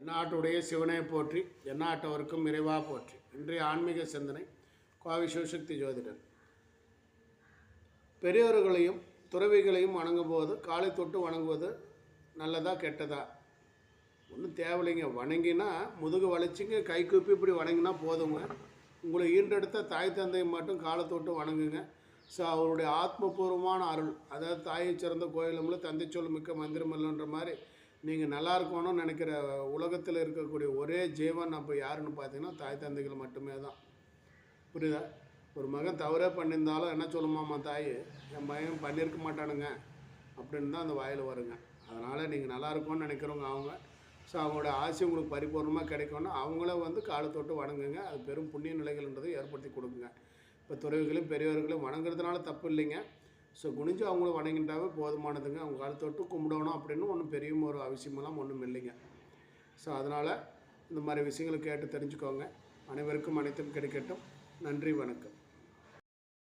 எந்நாட்டுடைய சிவனை போற்றி எந்நாட்டவருக்கும் இறைவா போற்றி. இன்றைய ஆன்மீக சிந்தனை கோவை சிவசக்தி ஜோதிடர் பெரியோர்களையும் துறவிகளையும் வணங்கும்போது காலை தொட்டு வணங்குவது நல்லதா கெட்டதா? ஒன்றும் தேவையில்லைங்க. வணங்கினா முதுகு வளைச்சிங்க கை கூப்பி இப்படி வணங்கினா போதுங்க. உங்களை ஈன்றெடுத்த தாய் தந்தையை மட்டும் காலை தொட்டு வணங்குங்க. ஸோ அவருடைய ஆத்மபூர்வமான அருள் அதாவது தாயை சிறந்த கோயிலும்ல தந்தை சொல் மிக்க மந்திரமல்லன்ற மாதிரி நீங்கள் நல்லா இருக்கணும்னு நினைக்கிற உலகத்தில் இருக்கக்கூடிய ஒரே ஜீவன் அப்போ யாருன்னு பார்த்தீங்கன்னா தாய் தந்தைகள் மட்டுமே தான். புரியுதா? ஒரு மகன் தவறே பண்ணியிருந்தாலும் என்ன சொல்லுமாம்மா தாய்? என் பையன் பண்ணியிருக்க மாட்டானுங்க. அப்படின்னு தான் அந்த வாயில் வருங்க. அதனால் நீங்கள் நல்லா இருக்கும்னு நினைக்கிறவங்க அவங்க. ஸோ அவங்களோட ஆசை உங்களுக்கு பரிபூர்ணமாக கிடைக்கணும் அவங்கள வந்து காலை தொட்டு வணங்குங்க. அது பெரும் புண்ணிய நிலைகள்ன்றதை ஏற்படுத்தி கொடுக்குங்க. இப்போ துறவிகளையும் பெரியவர்களையும் வணங்குறதுனால தப்பு இல்லைங்க. ஸோ குனிஞ்சு அவங்கள வணங்கிட்டாவே போதுமானதுங்க. அவங்க காலத்தை தொட்டு கும்பிடணும் அப்படின்னு ஒன்றும் பெரிய ஒரு அவசியமெல்லாம் ஒன்றும் இல்லைங்க. ஸோ அதனால் இந்த மாதிரி விஷயங்களை கேட்டு தெரிஞ்சுக்கோங்க. அனைவருக்கும் அனைத்தும் கிடைக்கட்டும். நன்றி வணக்கம்.